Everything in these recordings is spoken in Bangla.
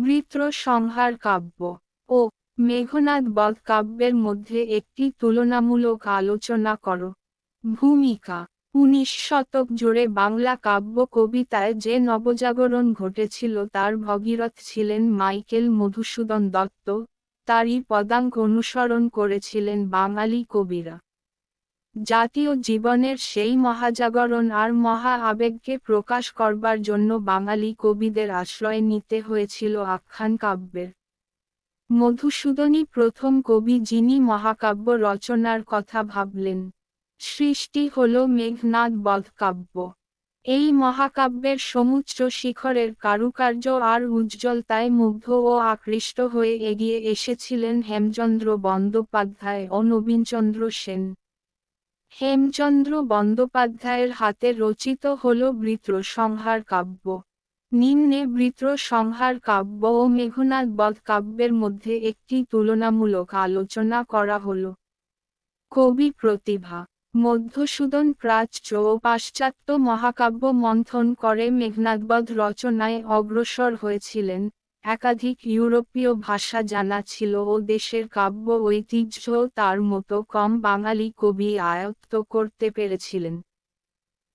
বৃত্র সংহার কাব্য ও মেঘনাদ বধ কাব্যের মধ্যে একটি তুলনামূলক আলোচনা করো। ভূমিকা উনিশ শতক জুড়ে বাংলা কাব্য কবিতায় যে নবজাগরণ ঘটেছিল তার ভগীরথ ছিলেন মাইকেল মধুসূদন দত্ত। তারই পদাঙ্ক অনুসরণ করেছিলেন বাঙালি কবিরা। জাতীয় জীবনের সেই মহাজাগরণ আর মহা আবেগকে প্রকাশ করবার জন্য বাঙালি কবিদের আশ্রয় নিতে হয়েছিল আখ্যান কাব্যের। মধুসূদনই প্রথম কবি যিনি মহাকাব্য রচনার কথা ভাবলেন। সৃষ্টি হল মেঘনাদ বধ কাব্য এই মহাকাব্যের সমুচ্চ শিখরের কারুকার্য আর উজ্জ্বলতায় মুগ্ধ ও আকৃষ্ট হয়ে এগিয়ে এসেছিলেন হেমচন্দ্র বন্দ্যোপাধ্যায় ও নবীনচন্দ্র সেন। হেমচন্দ্র বন্দ্যোপাধ্যায়ের হাতে রচিত হল বৃত্র সংহার কাব্য। নিম্নে বৃত্র সংহার কাব্য ও মেঘনাদ বধ কাব্যের মধ্যে একটি তুলনামূলক আলোচনা করা হল। কবি প্রতিভা, মধ্যসূদন প্রাচ্য ও পাশ্চাত্য মহাকাব্য মন্থন করে মেঘনাদবধ রচনায় অগ্রসর হয়েছিলেন। একাধিক ইউরোপীয় ভাষা জানা ছিল ও দেশের কাব্য ঐতিহ্য তার মতো কম বাঙালি কবি আয়ত্ত করতে পেরেছিলেন।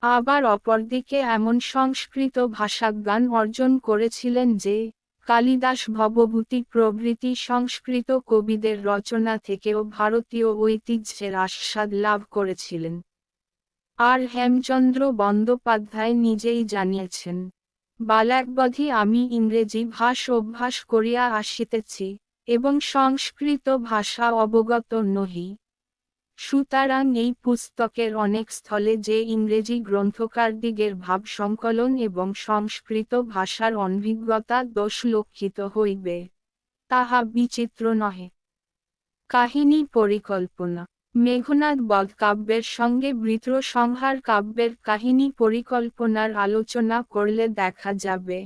আবার অপরদিকে এমন সংস্কৃত ভাষাজ্ঞান অর্জন করেছিলেন যে, কালিদাস ভবভূতি প্রভৃতি সংস্কৃত কবিদের রচনা থেকেও ভারতীয় ঐতিহ্যের আস্বাদ লাভ করেছিলেন। আর হেমচন্দ্র বন্দ্যোপাধ্যায় নিজেই জানিয়েছেন বালাকবধি আমি ইংরেজি ভাষ অভ্যাস করিয়া আসিতেছি, এবং সংস্কৃত ভাষা অবগত নহি। সুতরাং এই পুস্তকের অনেক স্থলে যে ইংরেজি গ্রন্থকারদিগের ভাব সংকলন এবং সংস্কৃত ভাষার অনভিজ্ঞতা দোষ লক্ষিত হইবে, তাহা বিচিত্র নহে। কাহিনী পরিকল্পনা মেঘনাদ বধ কাব্যের সঙ্গে বৃত্র সংহার কাব্যের কাহিনী পরিকল্পনার আলোচনা করলে দেখা যাবে।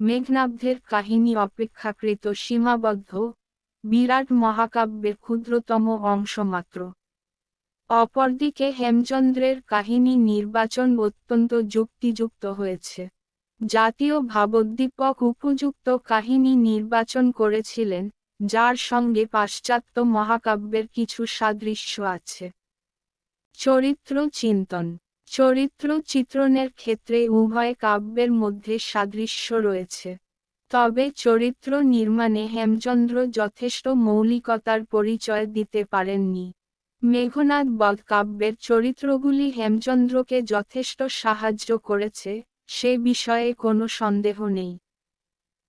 মেঘনাব্ধের কাহিনী অপেক্ষাকৃত সীমাবদ্ধ, বিরাট মহাকাব্যের ক্ষুদ্রতম অংশ মাত্র। অপরদিকে হেমচন্দ্রের কাহিনী নির্বাচন অত্যন্ত যুক্তিযুক্ত হয়েছে। জাতীয় ভাবোদ্দীপক উপযুক্ত কাহিনী নির্বাচন করেছিলেন যার সঙ্গে পাশ্চাত্য মহাকাব্যের কিছু সাদৃশ্য আছে। চরিত্র চিন্তন। চরিত্র চিত্রণের ক্ষেত্রে উভয় কাব্যের মধ্যে সাদৃশ্য রয়েছে। তবে চরিত্র নির্মাণে হেমচন্দ্র যথেষ্ট মৌলিকতার পরিচয় দিতে পারেননি। মেঘনাদ বধ কাব্যের চরিত্রগুলি হেমচন্দ্রকে যথেষ্ট সাহায্য করেছে, সে বিষয়ে কোনো সন্দেহ নেই।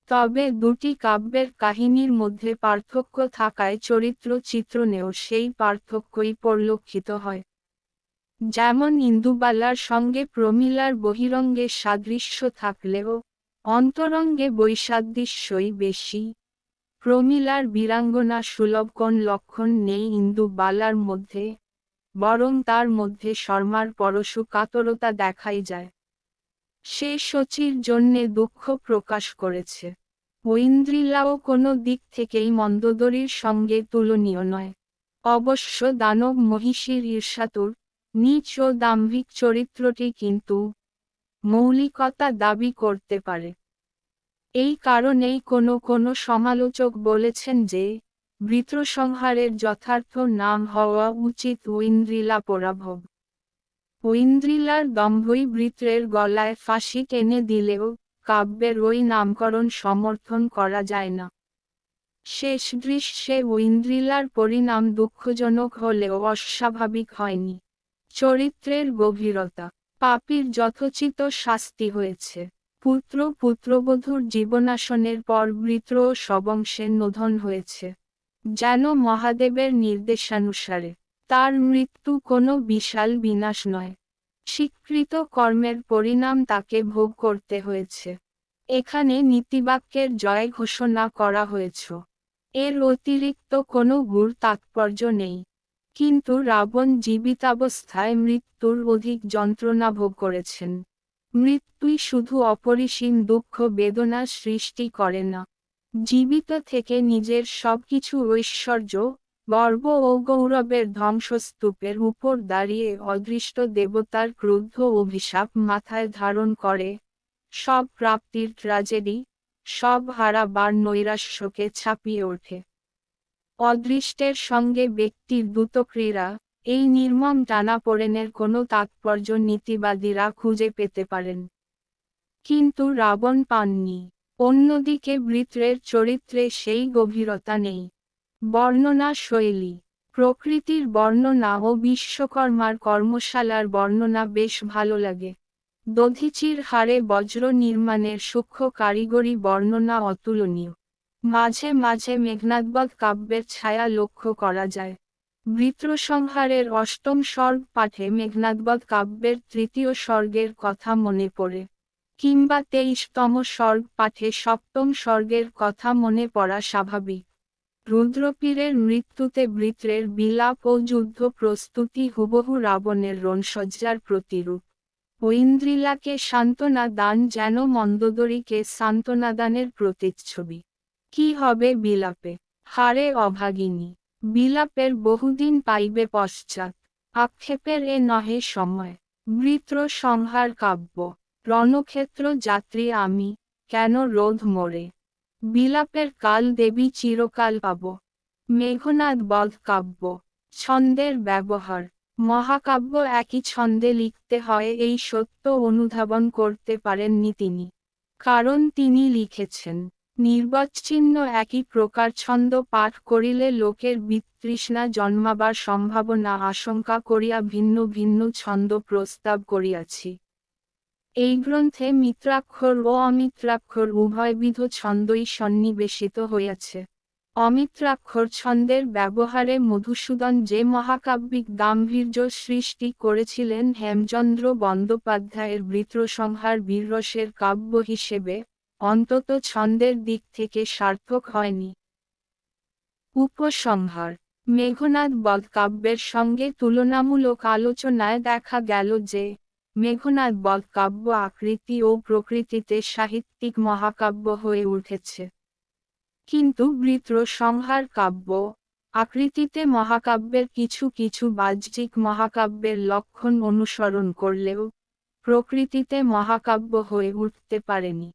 তবে দুটি কাব্যের কাহিনীর মধ্যে পার্থক্য থাকায় চরিত্র চিত্রণেও সেই পার্থক্যই পরিলক্ষিত হয়। যেমন ইন্দুবালার সঙ্গে প্রমিলার বহিরঙ্গে সাদৃশ্য থাকলেও অন্তরঙ্গে বৈসাদৃশ্যই বেশি। প্রমিলার বীরাঙ্গনা সুলভ কোন লক্ষণ নেই ইন্দুবালার মধ্যে, বরং তার মধ্যে শর্মার পরশু কাতরতা দেখাই যায়। সে শচীর জন্যে দুঃখ প্রকাশ করেছে। ঐন্দ্রিলাও কোনো দিক থেকেই মন্দোদরীর সঙ্গে তুলনীয় নয়। অবশ্য দানব মহিষীর ঈর্ষাতুর, নিচ ও দাম্ভিক চরিত্রটি কিন্তু মৌলিকতা দাবি করতে পারে। এই কারণেই কোনো কোনো সমালোচক বলেছেন যে, বৃত্রসংহারের যথার্থ নাম হওয়া উচিত ঐন্দ্রিলা পরাভব ঐন্দ্রিলার দম্ভই বৃত্রের গলায় ফাঁসি টেনে দিলেও কাব্যের ওই নামকরণ সমর্থন করা যায় না। শেষ দৃশ্যে ঐন্দ্রিলার পরিণাম দুঃখজনক হলেও অস্বাভাবিক হয়নি। চরিত্রের গভীরতা, পাপির যথোচিত শাস্তি হয়েছে। পুত্র পুত্রবধূর জীবনাশনের পর বৃত্র ও সবংশের নোধন হয়েছে। যেন মহাদেবের নির্দেশানুসারে তার মৃত্যু কোনো বিশাল বিনাশ নয়। স্বীকৃত কর্মের পরিণাম তাকে ভোগ করতে হয়েছে। এখানে নীতিবাক্যের জয় ঘোষণা করা হয়েছে। এর অতিরিক্ত কোনো গুড় তাৎপর্য নেই। কিন্তু রাবণ জীবিতাবস্থায় মৃত্যুর অধিক যন্ত্রণা ভোগ করেছেন। মৃত্যুই শুধু অপরিসীম দুঃখ বেদনা সৃষ্টি করে না। জীবিত থেকে নিজের সবকিছু ঐশ্বর্য গর্ব ও গৌরবের ধ্বংসস্তূপের উপর দাঁড়িয়ে অদৃষ্ট দেবতার ক্রুদ্ধ অভিশাপ মাথায় ধারণ করে। সব প্রাপ্তির ট্রাজেডি সব হারাবার নৈরাশ্যকে ছাপিয়ে ওঠে। অদৃষ্টের সঙ্গে ব্যক্তির দ্রুত ক্রীড়া, এই নির্মম টানাপোড়েনের কোনো তাৎপর্য নীতিবাদীরা খুঁজে পেতে পারেন। কিন্তু রাবণ পাননি। অন্যদিকে বৃত্রের চরিত্রে সেই গভীরতা নেই। বর্ণনা শৈলী। প্রকৃতির বর্ণনা ও বিশ্বকর্মার কর্মশালার বর্ণনা বেশ ভালো লাগে। দধিচির হারে বজ্র নির্মাণের সূক্ষ্ম কারিগরি বর্ণনা অতুলনীয়। মাঝে মাঝে মেঘনাদবধ কাব্যের ছায়া লক্ষ্য করা যায়। বৃত্রসংহারের অষ্টম স্বর্গ পাঠে মেঘনাদবধ কাব্যের তৃতীয় স্বর্গের কথা মনে পড়ে। কিংবা তেইশতম স্বর্গ পাঠে সপ্তম স্বর্গের কথা মনে পড়া স্বাভাবিক। রুদ্রপীরের মৃত্যুতে বৃত্রের বিলাপ ও যুদ্ধ প্রস্তুতি হুবহু রাবণের রণসজ্জার প্রতিরূপ। ঐন্দ্রিলাকে সান্ত্বনা দান যেন মন্দোদরীকে সান্ত্বনাদানের প্রতিচ্ছবি। কি হবে বিলাপে? হারে অভাগিনী, বিলাপের বহুদিন পাইবে পশ্চাৎ। আক্ষেপের এ নহে সময়। বৃত্র সংহার কাব্য। রণক্ষেত্র যাত্রী আমি, কেন রোধ মোরে? বিলাপের কাল দেবী চিরকাল পাব। মেঘনাদ বধ কাব্য, ছন্দের ব্যবহার। মহাকাব্য একই ছন্দে লিখতে হয়, এই সত্য অনুধাবন করতে পারেননি তিনি। কারণ তিনি লিখেছেন নির্বচ্ছিন্ন একই প্রকার ছন্দ পাঠ করিলে লোকের বিতৃষ্ণা জন্মাবার সম্ভাবনা আশঙ্কা করিয়া ভিন্ন ভিন্ন ছন্দ প্রস্তাব করিয়াছি। এই গ্রন্থে মিত্রাক্ষর ও অমিত্রাক্ষর উভয়বিধ ছন্দই সন্নিবেশিত হইয়াছে অমিত্রাক্ষর ছন্দের ব্যবহারে মধুসূদন যে মহাকাব্যিক গাম্ভীর্য সৃষ্টি করেছিলেন হেমচন্দ্র বন্দ্যোপাধ্যায়ের বৃত্রসংহার বীররসের কাব্য হিসেবে, অন্তত ছন্দের দিক থেকে সার্থক হয়নি। উপসংহার, মেঘনাদ বধ কাব্যের সঙ্গে তুলনামূলক আলোচনায় দেখা গেল যে মেঘনাদ বধ কাব্য আকৃতি ও প্রকৃতিতে সাহিত্যিক মহাকাব্য হয়ে উঠেছে। কিন্তু বৃত্র সংহার কাব্য আকৃতিতে মহাকাব্যের কিছু কিছু বাহ্যিক মহাকাব্যের লক্ষণ অনুসরণ করলেও প্রকৃতিতে মহাকাব্য হয়ে উঠতে পারেনি।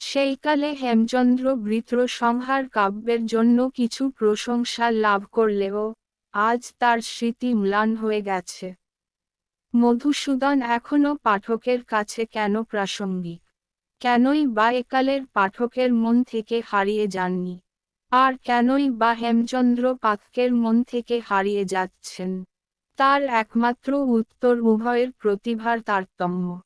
সেইকালে হেমচন্দ্র বৃত্র সংহার কাব্যের জন্য কিছু প্রশংসা লাভ করলেও আজ তার স্মৃতি ম্লান হয়ে গেছে। মধুসূদন এখনও পাঠকের কাছে কেন প্রাসঙ্গিক? কেনই বা একালের পাঠকের মন থেকে হারিয়ে যাননি? আর কেনই বা হেমচন্দ্র পাঠকের মন থেকে হারিয়ে যাচ্ছেন? তার একমাত্র উত্তর উভয়ের প্রতিভার তারতম্য।